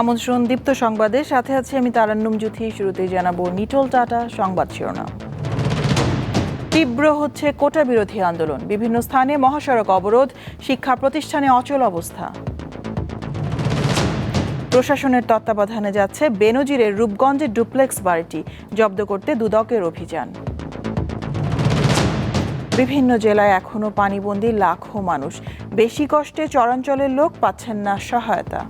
আমন্ত্রণ দীপ্ত সংবাদে। সাথে আছি আমি তারান্নুম জুথি শুরুতেই জানাব নিটল টাটা সংবাদ শিরোনাম। তীব্র হচ্ছে কোটা বিরোধী আন্দোলন। বিভিন্ন স্থানে মহাসড়ক অবরোধ, শিক্ষা প্রতিষ্ঠানে অচল অবস্থা। প্রশাসনের তত্ত্বাবধানে যাচ্ছে বেনজিরের রূপগঞ্জের ডুপ্লেক্স বাড়িটি, জব্দ করতে দুদকের অভিযান। বিভিন্ন জেলায় এখনও পানিবন্দী লাখো মানুষ। বেশি কষ্টে চরাঞ্চলের লোক পাচ্ছেন না সহায়তা।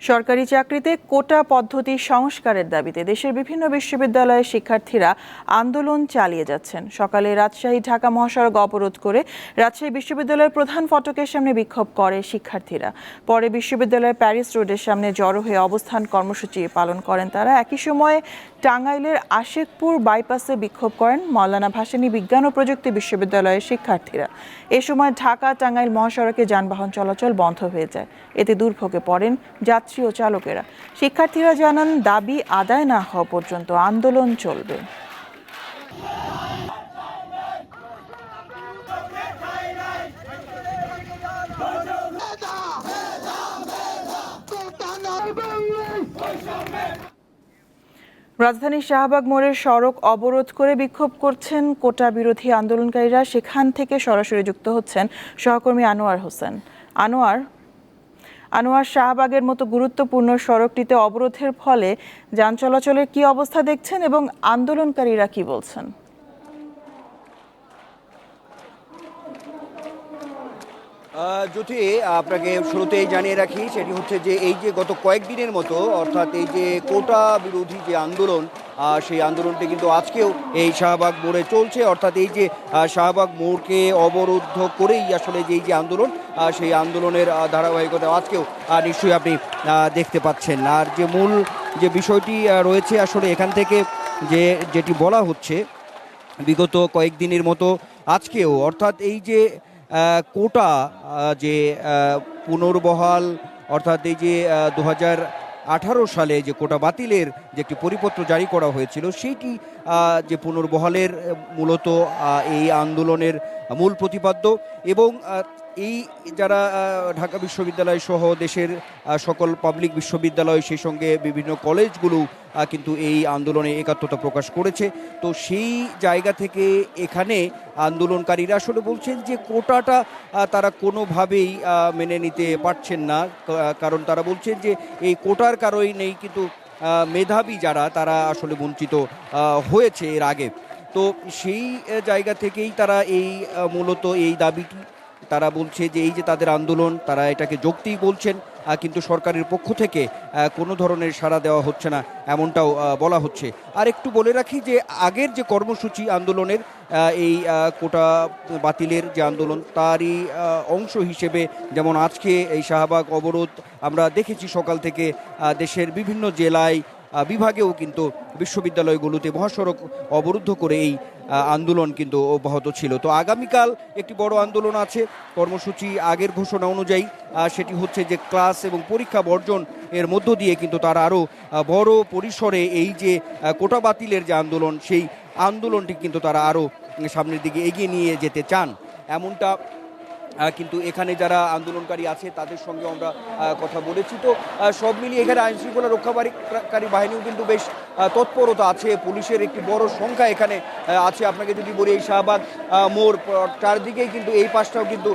সরকারি চাকরিতে কোটা পদ্ধতি সংস্কারের দাবিতে দেশের বিভিন্ন বিশ্ববিদ্যালয়ের শিক্ষার্থীরা আন্দোলন চালিয়ে যাচ্ছেন। সকালে রাজশাহী, ঢাকা মহাসড়ক অবরোধ করে রাজশাহী বিশ্ববিদ্যালয়ের প্রধান ফটকের সামনে বিক্ষোভ করে শিক্ষার্থীরা। পরে বিশ্ববিদ্যালয়ের প্যারিস রোডের সামনে জড়ো হয়ে অবস্থান কর্মসূচি পালন করেন তারা। একই সময়ে টাঙ্গাইলের আশেকপুর বাইপাসে বিক্ষোভ করেন মৌলানা ভাসানী বিজ্ঞান ও প্রযুক্তি বিশ্ববিদ্যালয়ের শিক্ষার্থীরা। এ সময় ঢাকা, টাঙ্গাইল মহাসড়কে যানবাহন চলাচল বন্ধ হয়ে যায়। এতে দুর্ভোগে পড়েন যাত্রী ও চালকেরা। শিক্ষার্থীরা জানান, দাবি আদায় না হওয়া পর্যন্ত আন্দোলন চলবে। রাজধানীর শাহবাগ মোড়ের সড়ক অবরোধ করে বিক্ষোভ করছেন কোটা বিরোধী আন্দোলনকারীরা। সেখান থেকে সরাসরি যুক্ত হচ্ছেন সহকর্মী আনোয়ার হোসেন। আনোয়ার আনোয়ার শাহবাগের মতো গুরুত্বপূর্ণ সড়কটিতে অবরোধের ফলে যান চলাচলের কি অবস্থা দেখছেন এবং আন্দোলনকারীরা কি বলছেন? জ্যোতি, আপনাকে শুরুতেই জানিয়ে রাখি, সেটি হচ্ছে যে এই যে গত কয়েকদিনের মতো, অর্থাৎ এই যে কোটা বিরোধী যে আন্দোলন সেই আন্দোলনটি কিন্তু আজকেও এই শাহবাগ মোড়ে চলছে। অর্থাৎ এই যে শাহবাগ মোড়কে অবরুদ্ধ করেই আসলে যে এই যে আন্দোলন সেই আন্দোলনের ধারাবাহিকতা আজকেও নিশ্চয়ই আপনি দেখতে পাচ্ছেন। আর যে মূল যে বিষয়টি রয়েছে আসলে এখান থেকে যে, যেটি বলা হচ্ছে, বিগত কয়েকদিনের মতো আজকেও, অর্থাৎ এই যে কোটা যে পুনর্বহাল, অর্থাৎ এই যে দু আঠারো সালে যে কোটা বাতিলের যে একটি পরিপত্র জারি করা হয়েছিল, সেইটি যে পুনর্বহালের মূলত এই আন্দোলনের মূল প্রতিপাদ্য এবং এই যারা ঢাকা বিশ্ববিদ্যালয় সহ দেশের সকল পাবলিক বিশ্ববিদ্যালয় সেই সঙ্গে বিভিন্ন কলেজগুলো কিন্তু এই আন্দোলনে একাত্মতা প্রকাশ করেছে। তো সেই জায়গা থেকে এখানে আন্দোলনকারীরা আসলে বলছেন যে কোটাটা তারা কোনোভাবেই মেনে নিতে পারছেন না। কারণ তারা বলছেন যে এই কোটার কারণেই নেই, কিন্তু মেধাবী যারা, তারা আসলে বঞ্চিত হয়েছে এর আগে। তো সেই জায়গা থেকেই তারা এই মূলত এই দাবিটি তারা বলছে যে এই যে তাদের আন্দোলন, তারা এটাকে যৌক্তিক বলছেন কিন্তু সরকারের পক্ষ থেকে কোনো ধরনের সাড়া দেওয়া হচ্ছে না, এমনটাও বলা হচ্ছে। আর একটু বলে রাখি যে আগের যে কর্মসূচি আন্দোলনের এই কোটা বাতিলের যে আন্দোলন, তারই অংশ হিসেবে যেমন আজকে এই শাহবাগ অবরোধ আমরা দেখেছি সকাল থেকে দেশের বিভিন্ন জেলায় বিভাগেও কিন্তু বিশ্ববিদ্যালয়গুলোতে মহাসড়ক অবরুদ্ধ করে এই আন্দোলন কিন্তু অব্যাহত ছিল। তো আগামীকাল একটি বড় আন্দোলন আছে, কর্মসূচি আগের ঘোষণা অনুযায়ী সেটি হচ্ছে যে ক্লাস এবং পরীক্ষা বর্জন এর মধ্য দিয়ে কিন্তু তারা আরও বড় পরিসরে এই যে কোটা বাতিলের যে আন্দোলন, সেই আন্দোলনটি কিন্তু তারা আরও সামনের দিকে এগিয়ে নিয়ে যেতে চান। এমনটা কিন্তু এখানে যারা আন্দোলনকারী আছে, তাদের সঙ্গে আমরা কথা বলেছি। তো সব মিলিয়ে এখানে আইনশৃঙ্খলা রক্ষাকারী বাহিনীও কিন্তু বেশ তৎপরতা আছে, পুলিশের একটি বড় সংখ্যা এখানে আছে। আপনাকে যদি বলি এই শাহবাগ মোড় চারদিকেই কিন্তু এই পাশটাও কিন্তু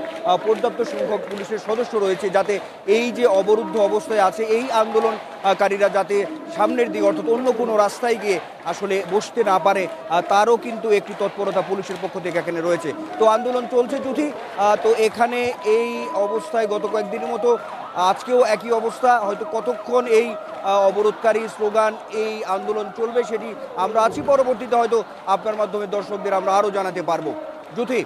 পর্যাপ্ত সংখ্যক পুলিশের সদস্য রয়েছে যাতে এই যে অবরুদ্ধ অবস্থায় আছে, এই আন্দোলনকারীরা যাতে সামনের দিকে অর্থাৎ অন্য কোনো রাস্তায় গিয়ে আসলে বসতে না পারে তারও কিন্তু একটি তৎপরতা পুলিশের পক্ষ থেকে এখানে রয়েছে। তো আন্দোলন চলছে যদি তো এখানে এই অবস্থায় গত কয়েকদিনের মতো আজকেও একই অবস্থা, হয়তো কতক্ষণ এই অবরোধকারী স্লোগান এই আন্দোলন চলবে সেটি আমরা আছি। পরবর্তীতে হয়তো আপনার মাধ্যমে দর্শকদের আমরা আরও জানাতে পারব। জ্যোতি?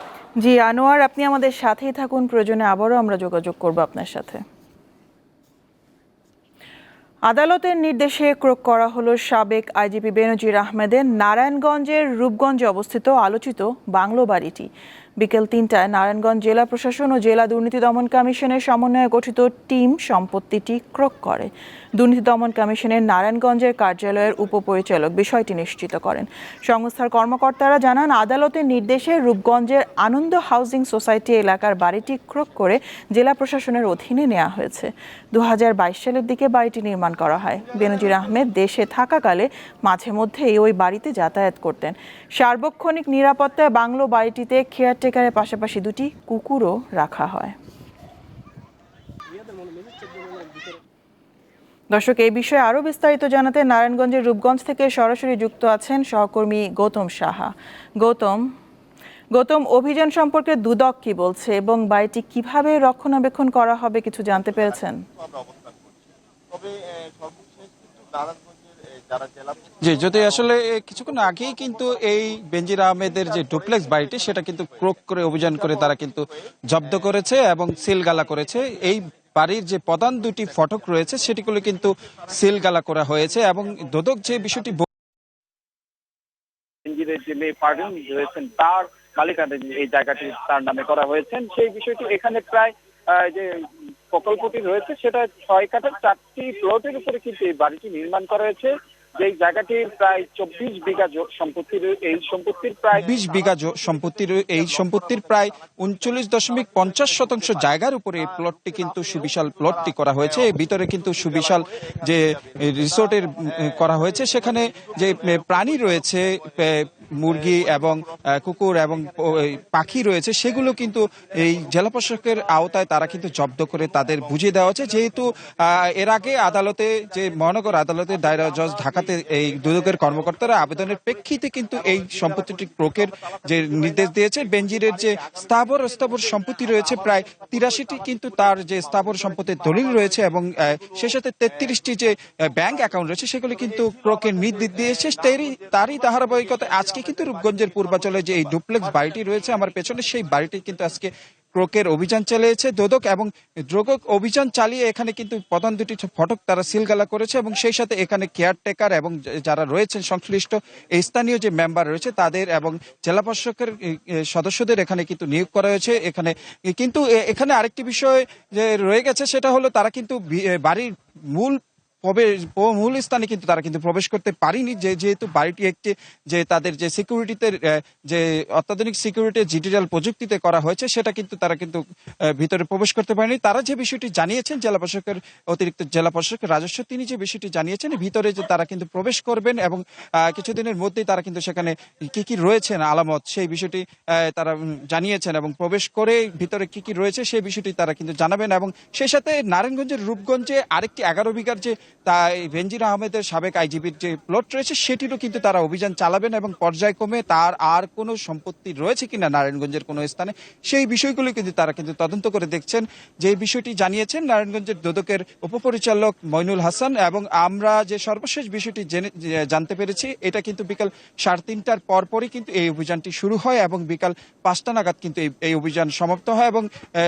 জি, আনোয়ার, আপনি আমাদের সাথেই থাকুন। প্রয়োজনে আবারও আমরা যোগাযোগ করব আপনার সাথে। আদালতের নির্দেশে ক্রোক করা হলো সাবেক আইজিপি বেনজির আহমেদের। নারায়ণগঞ্জের রূপগঞ্জে অবস্থিত আলোচিত বাংলো বাড়িটি। বিকেল তিনটায় নারায়ণগঞ্জ জেলা প্রশাসন ও জেলা দুর্নীতি দমন কমিশনের সমন্বয়ে গঠিত টিম সম্পত্তিটি ক্রোক করে। দুর্নীতি দমন কমিশনের নারায়ণগঞ্জের কার্যালয়ের উপপরিচালক বিষয়টি নিশ্চিত করেন। সংস্থার কর্মকর্তারা জানান, আদালতের নির্দেশে রূপগঞ্জের আনন্দ হাউজিং সোসাইটি এলাকার বাড়িটি ক্রোক করে জেলা প্রশাসনের অধীনে নেওয়া হয়েছে। দু হাজার বাইশ সালের দিকে বাড়িটি নির্মাণ করা হয়। বেনজির আহমেদ দেশে থাকাকালে মাঝে মধ্যেই ওই বাড়িতে যাতায়াত করতেন। সার্বক্ষণিক নিরাপত্তায় বাংলো বাড়িটিতে কেয়ারটেকারের পাশাপাশি দুটি কুকুরও রাখা হয়। দর্শক, এই বিষয়ে আরও বিস্তারিত জানাতে নারায়ণগঞ্জের রূপগঞ্জ থেকে সরাসরি যুক্ত আছেন সহকর্মী গৌতম সাহা। গৌতম গৌতম, অভিযান সম্পর্কে দুদক কি বলছে এবং বাড়িটি কীভাবে রক্ষণাবেক্ষণ করা হবে কিছু জানতে পেরেছেন? তবে সর্বশেষ নারায়ণগঞ্জের এ, যারা জেলা জি, যদি আসলে কিছুক্ষণ আগেই কিন্তু এই বেনজির আহমেদের যে ডুপ্লেক্স বাড়িটি, সেটা কিন্তু ক্রোক করে অভিযান করে তারা কিন্তু জব্দ করেছে এবং সিলগালা করেছে। এই বাড়ির যে প্রধান দুটি ফটক রয়েছে, সেটিগুলো কিন্তু সিলগালা করা হয়েছে এবং দোদক যে বিষয়টি মেয়ে তার মালিকানাধীন এই জায়গাটি তার নামে করা হয়েছেন সেই বিষয়টি এখানে প্রায় যে প্রকল্পটি রয়েছে, সেটা ছয় কাঠার চারটি প্লটের উপরে কিন্তু এই বাড়িটি নির্মাণ করা হয়েছে। যেই জায়গাটি প্রায় চব্বিশ বিঘা সম্পত্তির এই সম্পত্তির প্রায় বিশ বিঘা সম্পত্তির এই সম্পত্তির প্রায় উনচল্লিশ দশমিক পঞ্চাশ শতাংশ জায়গার উপরে এই প্লটটি কিন্তু সুবিশাল প্লটটি করা হয়েছে। এর ভিতরে কিন্তু সুবিশাল যে রিসোর্টের করা হয়েছে। সেখানে যে প্রাণী রয়েছে মুরগি এবং কুকুর এবং পাখি রয়েছে, সেগুলো কিন্তু এই জেলা প্রশাসকের আওতায় তারা কিন্তু জব্দ করে তাদের বুঝিয়ে দেওয়া হচ্ছে। যেহেতু এর আগে আদালতে, যে মহানগর আদালতের দায়রা জজ ঢাকাতে এই দুদকের কর্মকর্তারা আবেদনের প্রেক্ষিতে কিন্তু এই সম্পত্তিটি ক্রোকের যে নির্দেশ দিয়েছে বেঞ্জিরের যে স্থাবর স্থাবর সম্পত্তি রয়েছে প্রায় তিরাশিটি কিন্তু তার যে স্থাবর সম্পত্তির দলিল রয়েছে এবং সেই সাথে তেত্রিশটি যে ব্যাংক অ্যাকাউন্ট রয়েছে, সেগুলি কিন্তু ক্রোকের নির্দেশ দিয়েছে, তারই তারই ধারাবাহিকতায় আজকে কিন্তু রূপগঞ্জের পূর্বাচলে যে এই ডুপ্লেক্স বাড়িটি রয়েছে, আমার পেছনে সেই বাড়িটি কিন্তু আজকে ক্রোকের অভিযান চালিয়েছে দোদক এবং দ্রোগক অভিযান চালিয়ে এখানে কিন্তু প্রধান দুটি ফটক তারা সিলগালা করেছে এবং সেই সাথে এখানে কেয়ারটেকার এবং যারা রয়েছেন সংশ্লিষ্ট স্থানীয় যে মেম্বার রয়েছে তাদের এবং জেলা প্রশাসকের সদস্যদের এখানে কিন্তু নিয়োগ করা হয়েছে। এখানে কিন্তু এখানে আরেকটি বিষয় যে রয়ে গেছে সেটা হলো তারা কিন্তু বাড়ির মূল প্রবেশ মূল স্থানে কিন্তু তারা কিন্তু প্রবেশ করতে পারেনি। যে যেহেতু বাড়িটি একটি যে তাদের যে সিকিউরিটিতে যে অত্যাধুনিক সিকিউরিটি ডিজিটাল প্রযুক্তিতে করা হয়েছে, সেটা কিন্তু তারা কিন্তু ভিতরে প্রবেশ করতে পারেনি। তারা যে বিষয়টি জানিয়েছেন জেলা প্রশাসকের, অতিরিক্ত জেলা প্রশাসকের রাজস্ব, তিনি যে বিষয়টি জানিয়েছেন, ভিতরে যে তারা কিন্তু প্রবেশ করবেন এবং কিছুদিনের মধ্যেই তারা কিন্তু সেখানে কি কি রয়েছেন আলামত, সেই বিষয়টি তারা জানিয়েছেন এবং প্রবেশ করে ভিতরে কি কি রয়েছে, সেই বিষয়টি তারা কিন্তু জানাবেন। এবং সেই সাথে নারায়ণগঞ্জের রূপগঞ্জে আরেকটি এগারো বিঘার যে তাই বেনজির আহমেদের সাবেক আইজিবির যে প্লট রয়েছে, সেটিরও কিন্তু তারা অভিযান চালাবেন এবং পর্যায়ক্রমে তার আর কোনো সম্পত্তি রয়েছে কিনা নারায়ণগঞ্জের কোনো স্থানে, সেই বিষয়গুলো কিন্তু তারা কিন্তু তদন্ত করে দেখছেন। যে বিষয়টি জানিয়েছেন নারায়ণগঞ্জের দোদকের উপপরিচালক মইনুল হাসান এবং আমরা যে সর্বশেষ বিষয়টি জেনে জানতে পেরেছি, এটা কিন্তু বিকাল সাড়ে তিনটার পরপরই কিন্তু এই অভিযানটি শুরু হয় এবং বিকাল পাঁচটা নাগাদ কিন্তু এই- অভিযান সমাপ্ত হয় এবং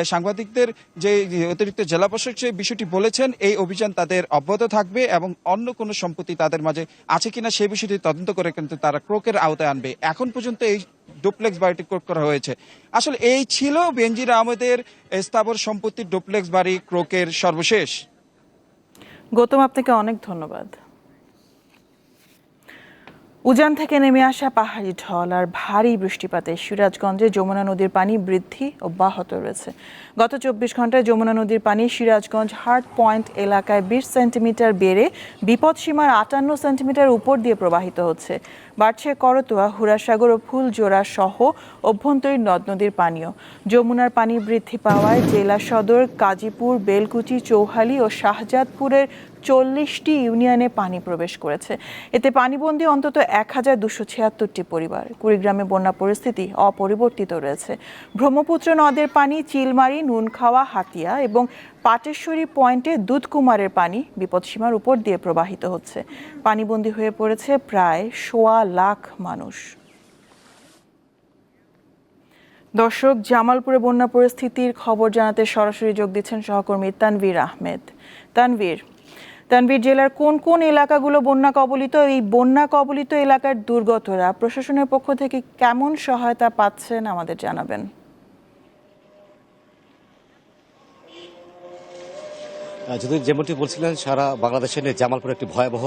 সাংবাদিকদের যে অতিরিক্ত জেলা প্রশাসক যে বিষয়টি বলেছেন, এই অভিযান তাদের অব্যাহত থাকবে এবং অন্য কোনো সম্পত্তি তাদের মাঝে আছে কিনা সেই বিষয়টি তদন্ত করে কিন্তু তারা ক্রোকের আওতায় আনবে। এখন পর্যন্ত এই ডুপ্লেক্স বাড়িটি ক্রোক করা হয়েছে। আসলে এই ছিল বেনজির আহমেদের স্থাবর সম্পত্তি ডুপ্লেক্স বাড়ি ক্রোকের সর্বশেষ। গৌতম, আপনাকে অনেক ধন্যবাদ। উজান থেকে নেমে আসা পাহাড়ি ঢল আর ভারী বৃষ্টিপাতে সিরাজগঞ্জে যমুনা নদীর পানি বৃদ্ধি অব্যাহত রয়েছে। গত চব্বিশ ঘন্টায় যমুনা নদীর পানি সিরাজগঞ্জ হার্ট পয়েন্ট এলাকায় বিশ সেন্টিমিটার বেড়ে বিপদসীমার আটান্ন সেন্টিমিটার উপর দিয়ে প্রবাহিত হচ্ছে। বাড়ছে করতোয়া, হুরাসাগর ও ফুলজোড়া সহ অভ্যন্তরীণ নদ নদীর পানীয় যমুনার পানি বৃদ্ধি পাওয়ায় জেলা সদর কাজীপুর বেলকুচি, চৌহালি ও শাহজাদপুরের চল্লিশটি ইউনিয়নে পানি প্রবেশ করেছে। এতে পানিবন্দী অন্তত এক হাজার দুশো ছিয়াত্তরটি পরিবার। কুড়িগ্রামে বন্যা পরিস্থিতি অপরিবর্তিত রয়েছে। ব্রহ্মপুত্র নদের পানি, চিলমারি, নুনখাওয়া, হাতিয়া এবং পাটেশ্বরী পয়েন্টে দুধকুমারের পানি বিপদসীমার উপর দিয়ে প্রবাহিত হচ্ছে। পানিবন্দী হয়ে পড়েছে প্রায় সোয়া লাখ মানুষ। দর্শক, জামালপুরে বন্যা পরিস্থিতির খবর জানাতে সরাসরি যোগ দিচ্ছেন সহকর্মী তানভীর আহমেদ। তানভীর তানভীর জেলার কোন কোন এলাকাগুলো বন্যা কবলিত, এই বন্যা কবলিত এলাকার দুর্গতরা প্রশাসনের পক্ষ থেকে কেমন সহায়তা পাচ্ছেন আমাদের জানাবেন। যদি যেমনটি বলছিলেন, সারা বাংলাদেশে নিয়ে জামালপুর একটি ভয়াবহ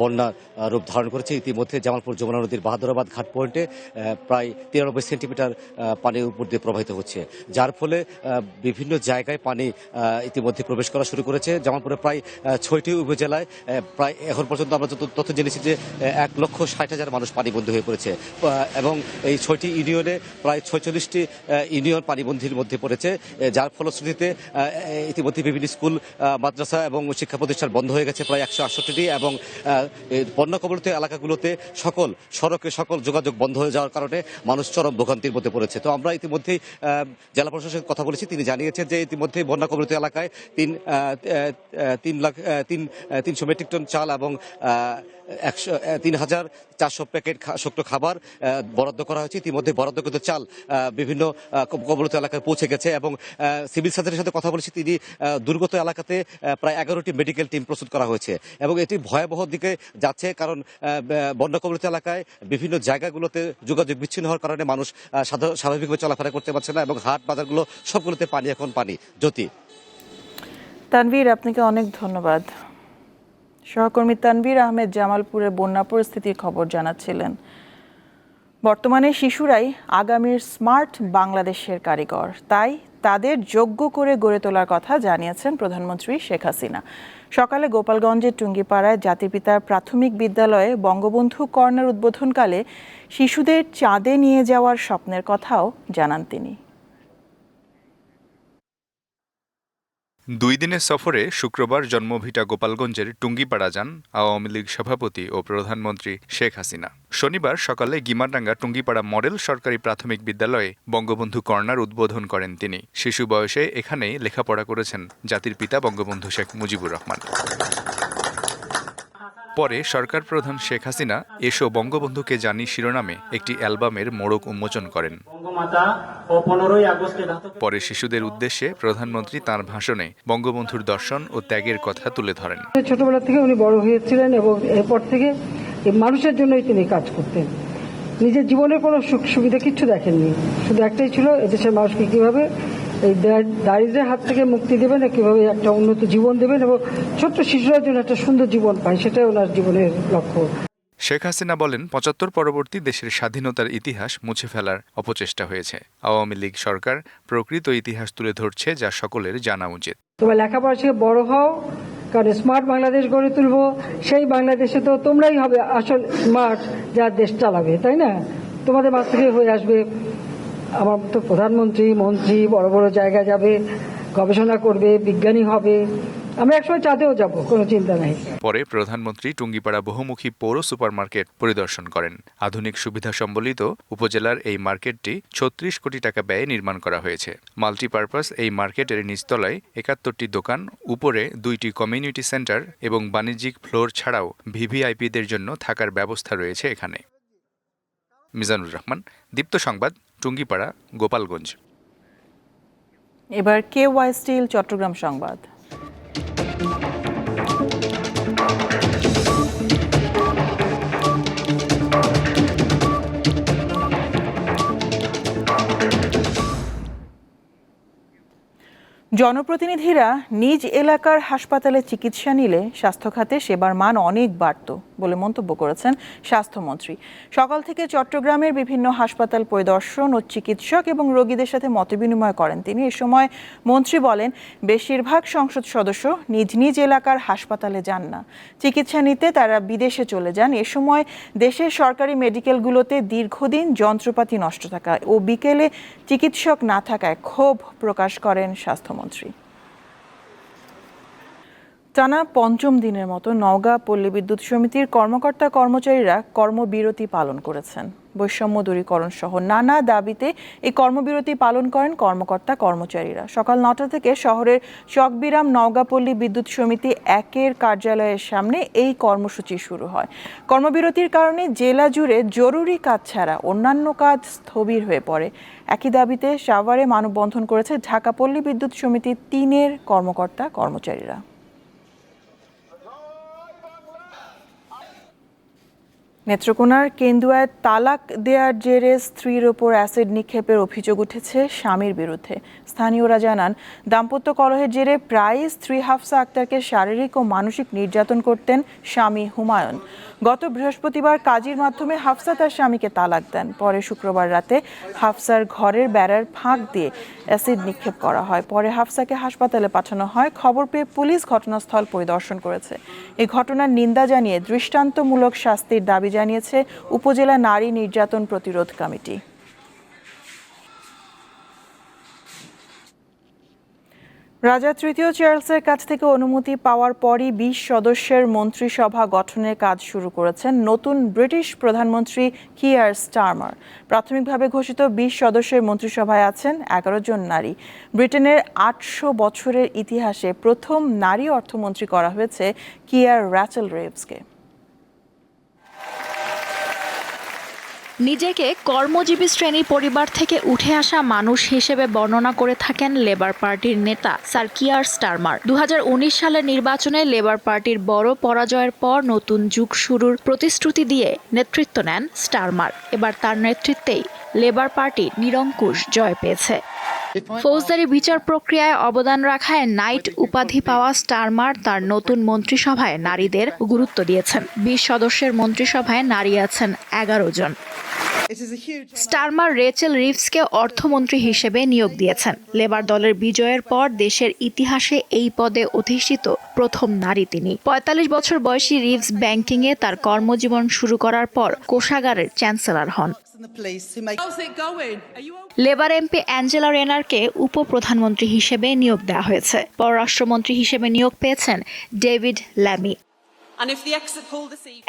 বন্যার রূপ ধারণ করেছে। ইতিমধ্যে জামালপুর যমুনা নদীর বাহাদুরাবাদ ঘাট পয়েন্টে প্রায় তিরানব্বই সেন্টিমিটার পানি উপর দিয়ে প্রবাহিত হচ্ছে। যার ফলে বিভিন্ন জায়গায় পানি ইতিমধ্যে প্রবেশ করা শুরু করেছে। জামালপুরে প্রায় ছয়টি উপজেলায় প্রায় এখন পর্যন্ত আমরা যত তথ্য জেনেছি যে এক লক্ষ ষাট হাজার মানুষ পানিবন্দী হয়ে পড়েছে। এবং এই ছয়টি ইউনিয়নে প্রায় ছয়চল্লিশটি ইউনিয়ন পানিবন্ধির মধ্যে পড়েছে। যার ফলশ্রুতিতে ইতিমধ্যে বিভিন্ন স্কুল মাদ্রাসা এবং শিক্ষা প্রতিষ্ঠান বন্ধ হয়ে গেছে প্রায় একশো আটষট্টিটি এবং বন্যা কবলিত এলাকাগুলোতে সকল সড়কে সকল যোগাযোগ বন্ধ হয়ে যাওয়ার কারণে মানুষ চরম ভোগান্তির মধ্যে পড়েছে। তো আমরা ইতিমধ্যেই জেলা প্রশাসনের কথা বলেছি, তিনি জানিয়েছেন যে ইতিমধ্যেই বন্যা কবলিত এলাকায় তিন তিন লাখ তিন তিনশো মেট্রিক টন চাল এবং একশো তিন হাজার চারশো প্যাকেট শক্ত খাবার বরাদ্দ করা হয়েছে। ইতিমধ্যে বরাদ্দকৃত চাল বিভিন্ন কবলিত এলাকায় পৌঁছে গেছে এবং সিভিল সার্জনের সাথে কথা বলেছি। তিনি দুর্গত এলাকাতে আহ, প্রায় এগারোটি মেডিকেল টিম প্রস্তুত করা হয়েছে। এবং এটি ভয়াবহ দিকে যাচ্ছে কারণ আহ, ব- বন্যা কবলিত এলাকায় বিভিন্ন জায়গাগুলোতে যোগাযোগ বিচ্ছিন্ন হওয়ার কারণে মানুষ স্বাভাবিকভাবে চলাফেরা করতে পারছে না এবং হাট বাজারগুলো সবগুলোতে পানি এখন পানি। জ্যোতি। তানভীর আপনাকে অনেক ধন্যবাদ। সহকর্মী তানভীর আহমেদ জামালপুরে বন্যা পরিস্থিতির খবর জানাচ্ছিলেন। বর্তমানে শিশুরাই আগামীর স্মার্ট বাংলাদেশের কারিগর। তাই তাদের যোগ্য করে গড়ে তোলার কথা জানিয়েছেন প্রধানমন্ত্রী শেখ হাসিনা। সকালে গোপালগঞ্জের টুঙ্গিপাড়ায় জাতিপিতার প্রাথমিক বিদ্যালয়ে বঙ্গবন্ধু কর্নার উদ্বোধনকালে শিশুদের চাঁদে নিয়ে যাওয়ার স্বপ্নের কথাও জানান তিনি। দুই দিনের সফরে শুক্রবার জন্মভিটা গোপালগঞ্জের টুঙ্গিপাড়া যান আওয়ামী লীগ সভাপতি ও প্রধানমন্ত্রী শেখ হাসিনা। শনিবার সকালে গিমারডাঙ্গা টুঙ্গিপাড়া মডেল সরকারি প্রাথমিক বিদ্যালয়ে বঙ্গবন্ধু কর্নার উদ্বোধন করেন তিনি। শিশু বয়সে এখানেই লেখাপড়া করেছেন জাতির পিতা বঙ্গবন্ধু শেখ মুজিবুর রহমান। পরে সরকার প্রধান শেখ হাসিনা এসো বঙ্গবন্ধুকে জানি শিরোনামে একটি অ্যালবামের মোড়ক উন্মোচন করেন। পরে শিশুদের উদ্দেশ্যে প্রধানমন্ত্রী তার ভাষণে বঙ্গবন্ধুর দর্শন ও ত্যাগের কথা তুলে ধরেন। ছোটবেলা থেকে উনি বড় হয়েছিলেন এবং এরপর থেকে মানুষের জন্যই তিনি কাজ করতেন। নিজের জীবনে কোনো সুখ সুবিধা কিছু দেখেননি। শুধু একটাই ছিল এদেশের মানুষকে কীভাবে এই দা- দারিদ্র্যের হাত থেকে মুক্তি দেবেন কীভাবে একটা উন্নত জীবন দেবেন এবং ছোট্ট শিশুরা যেন একটা সুন্দর জীবন পায় সেটাই ওনার জীবনের লক্ষ্য। শেখ হাসিনা বলেন পঁচাত্তর পরবর্তী দেশের স্বাধীনতার ইতিহাস মুছে ফেলার অপচেষ্টা হয়েছে। আওয়ামী লীগ সরকার প্রকৃত ইতিহাস তুলে ধরছে যা সকলের জানা উচিত। তোমার লেখাপড়া শিখে বড় হও কারণ স্মার্ট বাংলাদেশ গড়ে তুলবো সেই বাংলাদেশে তো তোমরাই হবে আসল স্মার্ট যা দেশ চালাবে তাই না? তোমাদের মাছ থেকে হয়ে আসবে আমার তো প্রধানমন্ত্রী, মন্ত্রী, বড় বড় জায়গায় যাবে, গবেষণা করবে, বিজ্ঞানী হবে। আমরা একসময় চাঁদেও যাব, কোনো চিন্তা নাই। পরে প্রধানমন্ত্রী টুঙ্গিপাড়া বহুমুখী পৌর সুপারমার্কেট পরিদর্শন করেন। আধুনিক সুবিধা সম্বলিত উপজেলার এই মার্কেটটি ছত্রিশ কোটি টাকা ব্যয়ে নির্মাণ করা হয়েছে। মাল্টিপারপাস এই মার্কেটের নিচতলায় একাত্তরটি দোকান, উপরে দুইটি কমিউনিটি সেন্টার এবং বাণিজ্যিক ফ্লোর ছাড়াও ভিভিআইপিদের জন্য থাকার ব্যবস্থা রয়েছে এখানে। মিজানুর রহমান, দীপ্ত সংবাদ, টুঙ্গিপাড়া, গোপালগঞ্জ। এবার কে ওয়াই স্টিল, চট্টগ্রাম সংবাদ। জনপ্রতিনিধিরা নিজ এলাকার হাসপাতালে চিকিৎসা নিলে স্বাস্থ্য খাতে সেবার মান অনেক বাড়ত। বলে মন্তব্য করেছেন স্বাস্থ্যমন্ত্রী। সকাল থেকে চট্টগ্রামের বিভিন্ন হাসপাতাল পরিদর্শন ও চিকিৎসক এবং রোগীদের সাথে মতবিনিময় করেন তিনি। এ সময় মন্ত্রী বলেন, বেশিরভাগ সংসদ সদস্য নিজ নিজ এলাকার হাসপাতালে যান না। চিকিৎসা নিতে তারা বিদেশে চলে যান। এ সময় দেশের সরকারি মেডিকেলগুলোতে দীর্ঘদিন যন্ত্রপাতি নষ্ট থাকায় ও বিকেলে চিকিৎসক না থাকায় ক্ষোভ প্রকাশ করেন স্বাস্থ্যমন্ত্রী। টানা পঞ্চম দিনের মতো নওগাঁ পল্লী বিদ্যুৎ সমিতির কর্মকর্তা কর্মচারীরা কর্মবিরতি পালন করেছেন। বৈষম্য দূরীকরণ সহ নানা দাবিতে এই কর্মবিরতি পালন করেন কর্মকর্তা কর্মচারীরা। সকাল নটা থেকে শহরের চকবিরাম নওগাঁ পল্লী বিদ্যুৎ সমিতি একের কার্যালয়ের সামনে এই কর্মসূচি শুরু হয়। কর্মবিরতির কারণে জেলা জুড়ে জরুরি কাজ ছাড়া অন্যান্য কাজ স্থবির হয়ে পড়ে। একই দাবিতে সাভারে মানববন্ধন করেছে ঢাকা পল্লী বিদ্যুৎ সমিতি তিনের কর্মকর্তা কর্মচারীরা। নেত্রকোনার কেন্দুয়ায় তালাক দেয়ার জেরে স্ত্রীর ওপর অ্যাসিড নিক্ষেপের অভিযোগ উঠেছে স্বামীর বিরুদ্ধে। স্থানীয়রা জানান, দাম্পত্য কলহের জেরে প্রায়ই স্ত্রী হাফসা আক্তারকে শারীরিক ও মানসিক নির্যাতন করতেন স্বামী হুমায়ুন। গত বৃহস্পতিবার কাজীর মাধ্যমে হাফসা তার স্বামীকে তালাক দেন। পরে শুক্রবার রাতে হাফসার ঘরের বেড়ার ফাঁক দিয়ে অ্যাসিড নিক্ষেপ করা হয়। পরে হাফসাকে হাসপাতালে পাঠানো হয়। খবর পেয়ে পুলিশ ঘটনাস্থল পরিদর্শন করেছে। এই ঘটনার নিন্দা জানিয়ে দৃষ্টান্তমূলক শাস্তির দাবি জানিয়েছে উপজেলা নারী নির্যাতন প্রতিরোধ কমিটি। রাজা তৃতীয় চার্লসের কাছ থেকে অনুমতি পাওয়ার পরই বিশ সদস্যের মন্ত্রিসভা গঠনের কাজ শুরু করেছেন নতুন ব্রিটিশ প্রধানমন্ত্রী কিয়ার স্টারমার। প্রাথমিকভাবে ঘোষিত বিশ সদস্যের মন্ত্রিসভায় আছেন এগারো জন নারী। ব্রিটেনের আটশো বছরের ইতিহাসে প্রথম নারী অর্থমন্ত্রী করা হয়েছে কিয়ার র্যাচেল রেভসকে। নিজেকে কর্মজীবী শ্রেণি পরিবার থেকে উঠে আসা মানুষ হিসেবে বর্ণনা করে থাকেন লেবার পার্টির নেতা স্যার কিয়ার স্টারমার। দু হাজার উনিশ সালের নির্বাচনে লেবার পার্টির বড় পরাজয়ের পর নতুন যুগ শুরুর প্রতিশ্রুতি দিয়ে নেতৃত্ব নেন স্টারমার। এবার তার নেতৃত্বেই লেবার পার্টি নিরঙ্কুশ জয় পেয়েছে। ফৌজদারি বিচার প্রক্রিয়ায় অবদান রাখায় নাইট উপাধি পাওয়া স্টারমার তার নতুন মন্ত্রিসভায় নারীদের গুরুত্ব দিয়েছেন। বিশ সদস্যের মন্ত্রিসভায় নারী আছেন এগারো জন। স্টারমার রেচেল রিভসকে অর্থমন্ত্রী হিসেবে নিয়োগ দিয়েছেন। লেবার দলের বিজয়ের পর দেশের ইতিহাসে এই পদে অধিষ্ঠিত প্রথম নারী তিনি। পঁয়তাল্লিশ বছর বয়সী রিভস ব্যাংকিংয়ে তার কর্মজীবন শুরু করার পর কোষাগারের চ্যান্সেলর হন। লেবার এমপি অ্যাঞ্জেলা রেনারকে উপপ্রধানমন্ত্রী হিসেবে নিয়োগ দেওয়া হয়েছে। পররাষ্ট্রমন্ত্রী হিসেবে নিয়োগ পেয়েছেন ডেভিড ল্যামি।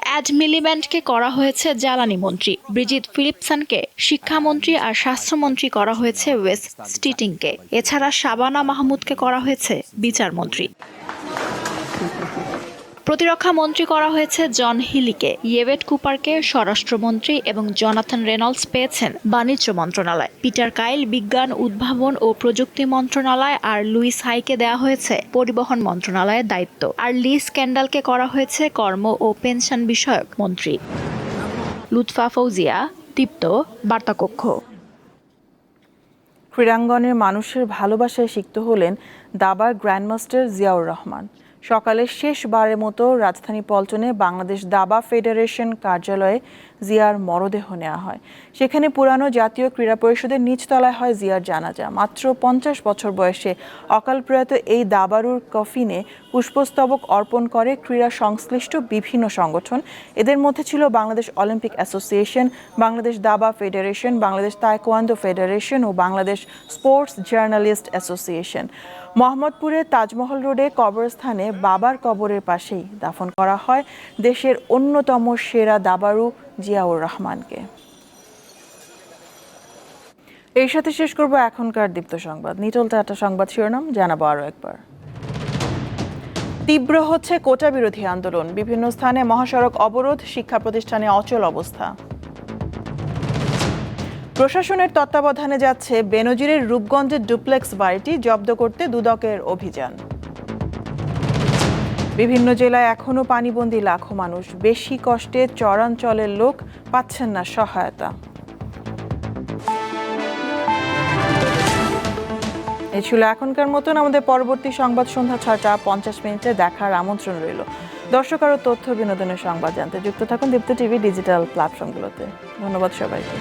অ্যাড মিলিব্যান্ডকে করা হয়েছে জ্বালানি মন্ত্রী। ব্রিজিট ফিলিপসনকে শিক্ষামন্ত্রী আর স্বাস্থ্যমন্ত্রী করা হয়েছে ওয়েস্ট স্টিটিংকে। এছাড়া শাবানা মাহমুদকে করা হয়েছে বিচারমন্ত্রী। প্রতিরক্ষা মন্ত্রী করা হয়েছে জন হিলিকে। ইয়েভেট কুপারকে স্বরাষ্ট্রমন্ত্রী এবং জনাথন রেনল্ডস পেয়েছেন বাণিজ্য মন্ত্রণালয়। পিটার কাইল বিজ্ঞান, উদ্ভাবন ও প্রযুক্তি মন্ত্রণালয় আর লুইস হাইকে দেওয়া হয়েছে পরিবহন মন্ত্রণালয়ের দায়িত্ব। আর লি স্ক্যান্ডালকে করা হয়েছে কর্ম ও পেনশন বিষয়ক মন্ত্রী। লুৎফা ফৌজিয়া, দীপ্ত, বার্তাকক্ষ। ক্রীড়াঙ্গনের মানুষের ভালোবাসায় সিক্ত হলেন দাবার গ্র্যান্ডমাস্টার জিয়াউর রহমান। সকালে শেষবারের মতো রাজধানী পল্টনে বাংলাদেশ দাবা ফেডারেশন কার্যালয়ে জিয়ার মরদেহ নেওয়া হয়। সেখানে পুরানো জাতীয় ক্রীড়া পরিষদের নিচতলায় হয় জিয়ার জানাজা। মাত্র পঞ্চাশ বছর বয়সে অকাল প্রয়াত এই দাবারুর কফিনে পুষ্পস্তবক অর্পণ করে ক্রীড়া সংশ্লিষ্ট বিভিন্ন সংগঠন। এদের মধ্যে ছিল বাংলাদেশ অলিম্পিক অ্যাসোসিয়েশন, বাংলাদেশ দাবা ফেডারেশন, বাংলাদেশ তাইকোয়ান্ডো ফেডারেশন ও বাংলাদেশ স্পোর্টস জার্নালিস্ট অ্যাসোসিয়েশন। মোহাম্মদপুরের তাজমহল রোডে কবরস্থানে বাবার কবরের পাশেই দাফন করা হয়। দেশের অন্যতম সেরা দাবারু জিয়াউর রহমানকে। এর সাথে শেষ করব এখনকার দীপ্ত সংবাদ। নিটল টাটা সংবাদ শিরোনাম, জানাব আরও একবার। তীব্র হচ্ছে কোটা বিরোধী আন্দোলন। বিভিন্ন স্থানে মহাসড়ক অবরোধ শিক্ষা প্রতিষ্ঠানে অচল অবস্থা। প্রশাসনের তত্ত্বাবধানে যাচ্ছে বেনজিরের রূপগঞ্জের ডুপ্লেক্স বাড়িটি জব্দ করতে দুদকের অভিযান। বিভিন্ন জেলায় এখনও পানিবন্দী লাখো মানুষ। বেশি কষ্টে চরাঞ্চলের লোক পাচ্ছেন না সহায়তা। এ ছিল এখনকার মতন আমাদের পরবর্তী সংবাদ সন্ধ্যা ছয়টা পঞ্চাশ মিনিটে দেখার আমন্ত্রণ রইল। দর্শক আরও তথ্য, বিনোদনের সংবাদ জানতে যুক্ত থাকুন দীপ্ত টিভি ডিজিটাল প্ল্যাটফর্মগুলোতে। ধন্যবাদ সবাইকে।